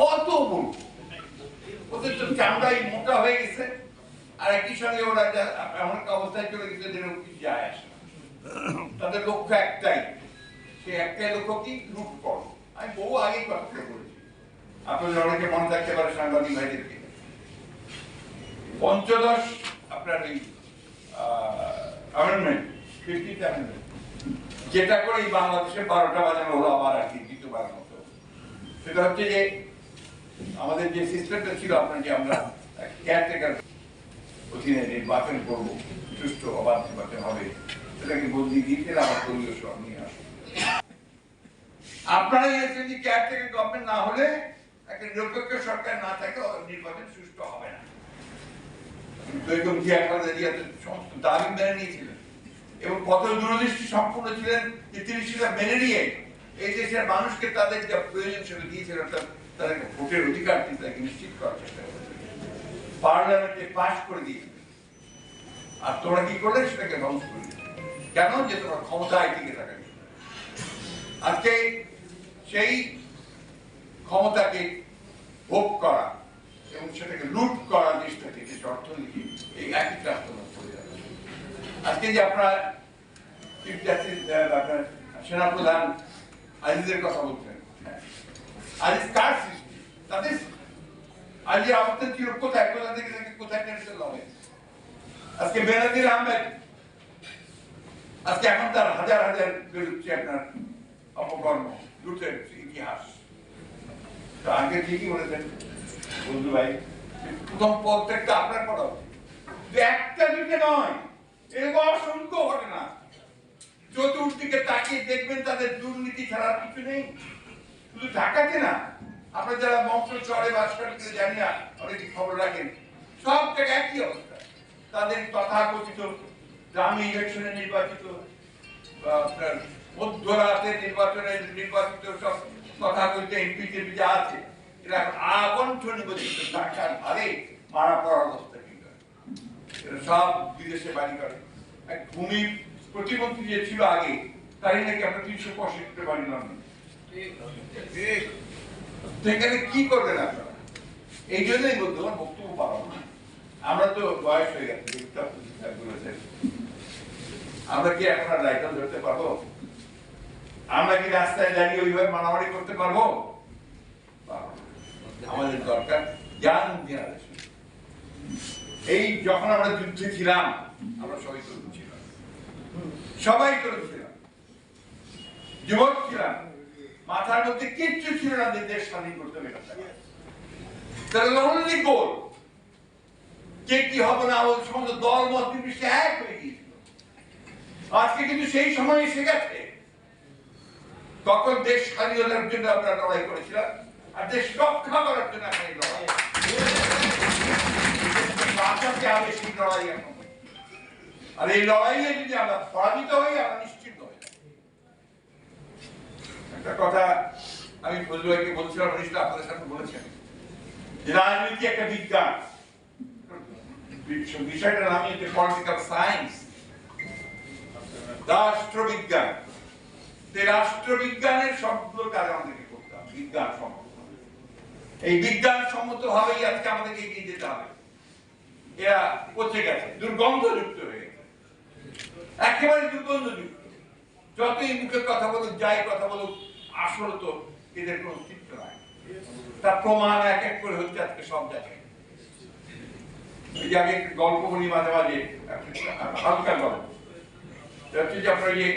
কত বলব ওদের তো চামড়াই মোটা হয়ে গেছে। আর একই সঙ্গে ওরা এমন একটা অবস্থায় চলে গেছে যে যায় আসে তাদের লক্ষ্য একটাই। সে একটাই লক্ষ্য কি? লুট কর। আমি বহু আগেই কথা বলেছি। আপনাদের অনেকে মনে থাকতে পারে সাংবাদিক ভাইদেরকে। পঞ্চদশ, আপনার এই অ্যামেন্ডমেন্ট ফিফটিথ অ্যামেন্ডমেন্ট যেটা করে এই বাংলাদেশে বারোটা বাজানো হলো আবার আর কি দ্বিতীয়বার মতো। সেটা হচ্ছে যে আমাদের যে সিস্টেমটা ছিল আপনার যে আমরা কেয়ারটেকার অধীনে নির্বাচন করব, সুষ্ঠু অবাধ নির্বাচন হবে। সেটাকে বদলি দিতে আবার দলীয় সব নিয়ে আপনারা এসেছেন যে কেয়ারটেকার গভর্নমেন্ট না হলে একটা নিরপেক্ষ সরকার না থাকলে নির্বাচন সুষ্ঠু হবে না। দাবি নিয়েছিলেন, এবং কত দূরদৃষ্টি সম্পূর্ণ ছিলেন মেনে নিয়ে এই মানুষকে তাদের যা প্রয়োজন সেটা দিয়েছিলেন তাদেরকে ভোটের অধিকার দিয়ে তাদেরকে নিশ্চিত করার চেষ্টা করেছিলেন পার্লামেন্টে পাশ করে দিয়েছিলেন আর তোমরা কি করলে? সেটাকে ধ্বংস করে কেন? যে তোমার ক্ষমতায় টিকে থাকা আজকে সেই ক্ষমতাকে ভোগ করা এবং সেটাকে লুট করা চেষ্টা থেকে যে অর্থনীতি, এই একই রাস্তা চলে যাবে। আজকে যে আপনারা চিফ জাস্টিস আপনার সেনাপ্রধান আজিজের কথা বলছেন হ্যাঁ। আজিজ কার সৃষ্টি? তাদের। আজিজের অবস্থান ছিল কোথায়? কোথা থেকে কোথায় টেনে চলা হয়েছে আজকে বেনাজির আহমেদ আজকে এখন তার হাজার হাজার বেরোচ্ছে আপনার অপকর্ম, লুটের ইতিহাস। তো আগে ঠিকই বলেছেন, বন্ধু ভাই, প্রথম প্রত্যেকটা আপনার করা একটা দুটো নয়, এরকম অসংখ্য ঘটনা। চতুর্দিকে তাকিয়ে দেখবেন তাদের দুর্নীতি ছাড়া কিছু নেই। শুধু ঢাকাতে না, আপনার যারা মন্ত্র চরে বাস কেউ জানি না, অনেকে খবর রাখেন। সব জায়গায় একই অবস্থা। তাদের তথাকথিত দামি ইলেকশনে নির্বাচিত মধ্যরাতে নির্বাচনে নির্বাচিত সব তথাকথিত এমপি যা আছে, এরা টাকার ভারে মারা পড়ার অবস্থা কিন্তু এরা সব বিদেশে বাড়ি করে। এক ভূমি প্রতিমন্ত্রী যে ছিল আগে, তারই নাকি আমরা তিনশো পঁয়ষট্টি বাড়ি লন্ডন কি করবেন আপনারা? এই জন্যই আমার বক্তব্য পাবো না আমরা তো বয়স হয়ে গেছে আমরা কি এখন ধরতে পারব? আমরা কি রাস্তায় দাঁড়িয়ে ওইভাবে মারামারি করতে পারব? আমাদের দরকার জ্ঞান এই যখন আমরা যুদ্ধে ছিলাম, আমরা সবাই তরুণ ছিলাম। সবাই তরুণ ছিলাম। যুবক ছিলাম। মাথার মধ্যে কিচ্ছু ছিল না যে দেশ স্বাধীন করতে হবে গোল। কে কি হবে না সমস্ত দল, মত এক হয়ে গিয়েছিল। আজকে কিন্তু সেই সময় এসে গেছে। তখন দেশ স্বাধীনতার জন্য আমরা লড়াই করেছিলাম আর দেশ রক্ষা করার জন্য এই লড়াই সেই লড়াই এখন। আর এই লড়াইয়ে যদি আমরা পরাজিত একটা কথা আমি ফজলু ভাইকে বলছিলাম অনিষ্ঠ আপনাদের সাথে বলেছেন যে রাজনীতি একটা বিজ্ঞান। বিষয়টার নামই হচ্ছে পলিটিক্যাল সায়েন্স রাষ্ট্রবিজ্ঞান। রাষ্ট্রবিজ্ঞানের সবগুলো কাজ আমাদেরকে করতে হবে, বিজ্ঞান সম্মত এই বিজ্ঞান সম্মত ভাবেই আজকে আমাদেরকে এগিয়ে যেতে হবে। এরা পচে গেছে, দুর্গন্ধযুক্ত হয়ে গেছে। একেবারে দুর্গন্ধযুক্ত। যতই মুখে কথা বলুক, যাই কথা বলুক আসলে তো এদের কোনো অস্তিত্ব নাই। তার প্রমাণ এক এক করে হচ্ছে আজকে সব জায়গায় একটা গল্প বলি মাঝে মাঝে হালকা গল্প। আপনার ইয়ে